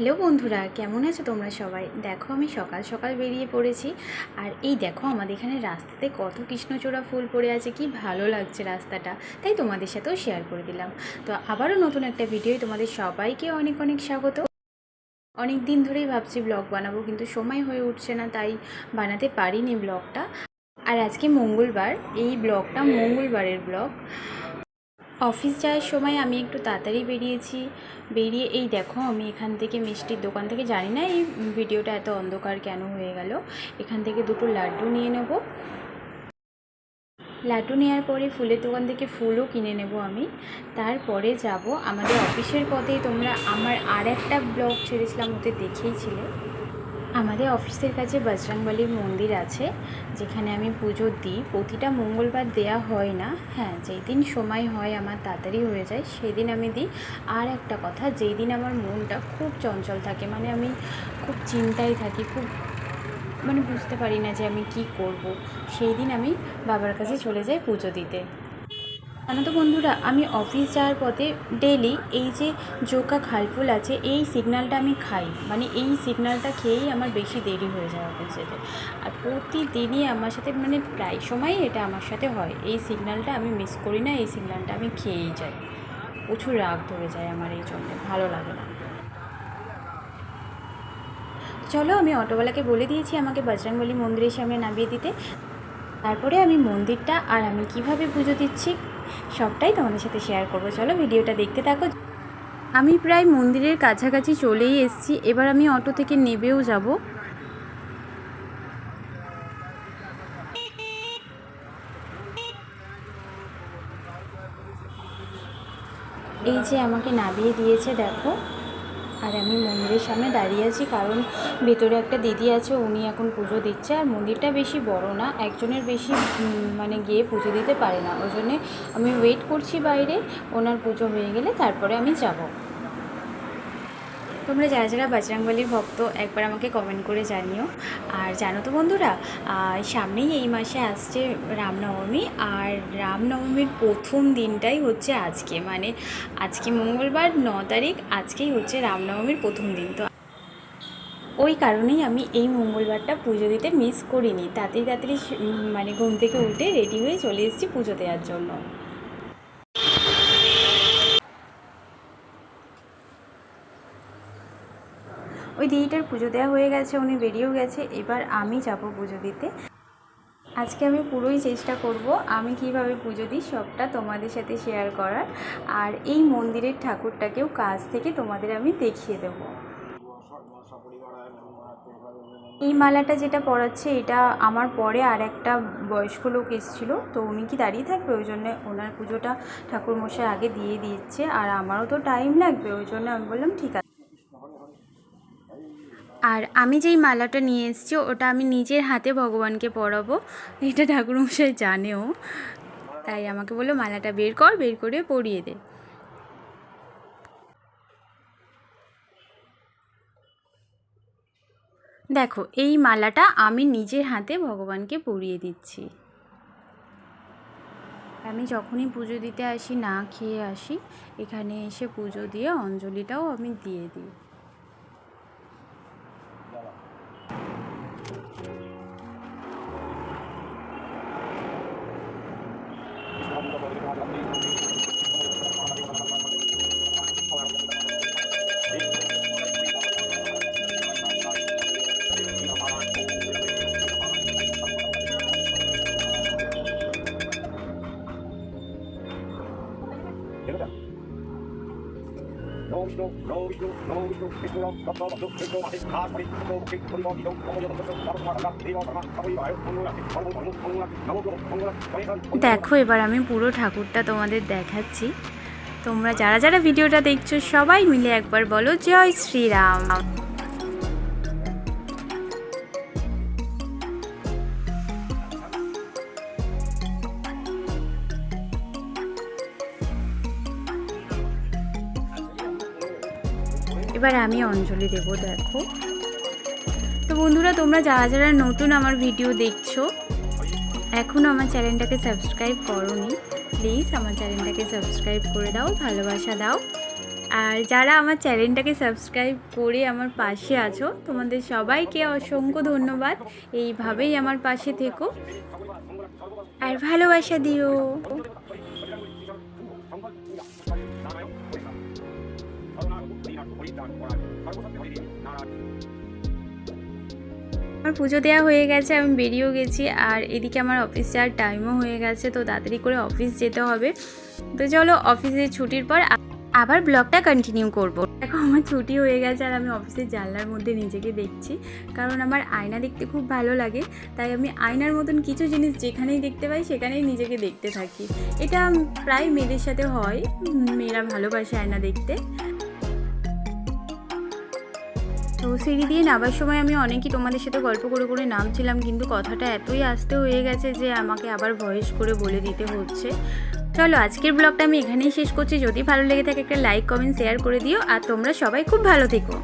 Hello বন্ধুরা, কেমন আছো তোমরা সবাই? দেখো আমি সকাল সকাল বেরিয়ে পড়েছি। আর এই দেখো আমাদের এখানে রাস্তাতে কত কৃষ্ণচূড়া ফুল পড়ে আছে, কি ভালো লাগছে রাস্তাটা। তাই তোমাদের সাথেও শেয়ার করে দিলাম। তো আবারও নতুন একটা ভিডিও তোমাদের সবাইকে অনেক অনেক স্বাগত। অনেক দিন ধরেই ভাবছি ব্লগ বানাবো, কিন্তু সময় হয়ে উঠছে না, তাই বানাতে পারিনি ব্লগটা আর আজকে মঙ্গলবার, এই ব্লগটা মঙ্গলবারের ব্লগ অফিস যাওয়ার সময় আমি একটু তাড়াতাড়ি বেরিয়েছি। বেরিয়ে, এই দেখো, আমি এখান থেকে মিষ্টির দোকান থেকে, জানি না এই ভিডিওটা এত অন্ধকার কেন হয়ে গেল, এখান থেকে দুটো লাড্ডু নিয়ে নেব। লাড্ডু নেওয়ার পরে ফুলের দোকান থেকে ফুলও কিনে নেব আমি। তারপরে যাব আমাদের অফিসের পথেই তোমরা আমার আর একটা ব্লগ ছেড়েছিলাম, ওতে দেখেইছিলে আমাদের অফিসের কাছে বজরংবলীর মন্দির আছে, যেখানে আমি পুজো দিই। প্রতিটা মঙ্গলবার দেয়া হয় না। হ্যাঁ যেই দিন সময় হয় আমার তাড়াতাড়ি হয়ে যায়, সেদিন আমি দিই। আর একটা কথা যেই দিন আমার মনটা খুব চঞ্চল থাকে মানে আমি খুব চিন্তায় থাকি, খুব মানে বুঝতে পারি না যে আমি কি করব সেই দিন আমি বাবার কাছে চলে যাই পুজো দিতে। জানো তো বন্ধুরা, আমি অফিস যাওয়ার পথে ডেলি এই যে জোকা খালফুল আছে, এই সিগন্যালটা আমি খাই। মানে এই সিগন্যালটা খেয়েই আমার বেশি দেরি হয়ে যায় অফিস যেতে। আর প্রতিদিনই আমার সাথে মানে প্রায় সময়ই এটা আমার সাথে হয়। এই সিগন্যালটা আমি মিস করি না, এই সিগন্যালটা আমি খেয়েই যাই। প্রচুর রাগ ধরে যায় আমার এই জন্য, ভালো লাগে না। চলো, আমি অটোওয়ালাকে বলে দিয়েছি আমাকে বজরংবলী মন্দিরের সামনে নামিয়ে দিতে। তারপরে আমি মন্দিরটা আর আমি কীভাবে পুজো দিচ্ছি সবটাই তোমাদের সাথে শেয়ার করব। চলো ভিডিওটা দেখতে থাকো। আমি প্রায় মন্দিরের কাছাকাছি চলেই এসেছি। এবার আমি অটো থেকে নেবেও যাব। এই যে আমাকে নামিয়ে দিয়েছে দেখো। আর আমি মন্দিরের সামনে দাঁড়িয়ে আছি কারণ ভেতরে একটা দিদি আছে, উনি এখন পুজো দিচ্ছে। আর মন্দিরটা বেশি বড় না, একজনের বেশি মানে গিয়ে পুজো দিতে পারে না। ওই জন্যে আমি ওয়েট করছি বাইরে, ওনার পুজো হয়ে গেলে তারপরে আমি যাব। তোমরা যারা যারা বজরংবলীর ভক্ত, একবার আমাকে কমেন্ট করে জানিও। আর জানো তো বন্ধুরা সামনেই এই মাসে আসছে রামনবমী, আর রামনবমীর প্রথম দিনটাই হচ্ছে আজকে। মানে আজকে মঙ্গলবার, ন তারিখ, আজকেই হচ্ছে রামনবমীর প্রথম দিন। তো ওই কারণেই আমি এই মঙ্গলবারটা পুজো দিতে মিস করিনি। তাড়াতাড়ি তাড়াতাড়ি মানে ঘুম থেকে উঠে রেডি হয়ে চলে এসেছি পুজো দেওয়ার জন্য। ওই দিদিটার পুজো দেওয়া হয়ে গেছে, উনি বেরিয়েও গেছে, এবার আমি যাব পুজো দিতে। আজকে আমি পুরোই চেষ্টা করব আমি কীভাবে পুজো দিই, সবটা তোমাদের সাথে শেয়ার করার। আর এই মন্দিরের ঠাকুরটাকেও কাছ থেকে তোমাদের আমি দেখিয়ে দেবো। এই মালাটা যেটা পরাচ্ছে, এটা আমার পরে আর একটা বয়স্ক লোক এসেছিল, তো উনি কি দাঁড়িয়ে থাকবে? ওই জন্য ওনার পুজোটা ঠাকুরমশাই আগে দিয়ে দিচ্ছে আর আমারও তো টাইম লাগবে, ওই জন্য আমি বললাম, ঠিক আছে আর আমি যেই মালাটা নিয়ে এসেছি, ওটা আমি নিজের হাতে ভগবানকে পরাবো। এটা ঠাকুরমশাই জানেও। তাই আমাকে বলল, মালাটা বের কর, বের করে পরিয়ে দে। দেখো, এই মালাটা আমি নিজের হাতে ভগবানকে পরিয়ে দিচ্ছি। আমি যখনই পুজো দিতে আসি, না খেয়ে আসি, এখানে এসে পুজো দিয়ে অঞ্জলিটাও আমি দিয়ে দিই। Podríamos hablar দেখো, এবার আমি পুরো ঠাকুরটা তোমাদের দেখাচ্ছি। তোমরা যারা যারা ভিডিওটা দেখছ, সবাই মিলে একবার বলো, জয় শ্রীরাম। এবার আমি অঞ্জলি দেব, দেখো। তো বন্ধুরা, তোমরা যারা যারা নতুন আমার ভিডিও দেখছ এখনও আমার চ্যানেলটাকে সাবস্ক্রাইব করোনি, প্লিজ আমার চ্যানেলটাকে সাবস্ক্রাইব করে দাও, ভালোবাসা দাও। আর যারা আমার চ্যানেলটাকে সাবস্ক্রাইব করে আমার পাশে আছো, তোমাদের সবাইকে অসংখ্য ধন্যবাদ। এইভাবেই আমার পাশে থেকো। আর ভালোবাসা দিও। আমার পুজো দেওয়া হয়ে গেছে, আমি বেরিয়েও গেছি, আর এদিকে আমার অফিস যাওয়ার টাইমও হয়ে গেছে, তো তাড়াতাড়ি করে অফিস যেতে হবে। তো চলো অফিসে ছুটির পর আবার ব্লগটা কন্টিনিউ করব। দেখো, আমার ছুটি হয়ে গেছে, আর আমি অফিসের জানলার মধ্যে নিজেকে দেখছি, কারণ আমার আয়না দেখতে খুব ভালো লাগে, তাই আমি আয়নার মতন কিছু জিনিস যেখানেই দেখতে পাই, সেখানেই নিজেকে দেখতে থাকি। এটা প্রায় মেয়েদের সাথে হয়, মেয়েরা ভালোবাসে আয়না দেখতে। তো সিঁড়ি দিয়ে নামার সময় আমি অনেকই তোমাদের সাথে গল্প করে করে নামছিলাম, কিন্তু কথাটা এতই আস্তে হয়ে গেছে যে আমাকে আবার ভয়েস করে বলে দিতে হচ্ছে। চলো, আজকের ব্লগটা আমি এখানেই শেষ করছি। যদি ভালো লেগে থাকে একটা লাইক কমেন্ট শেয়ার করে দিও। আর তোমরা সবাই খুব ভালো থেকো।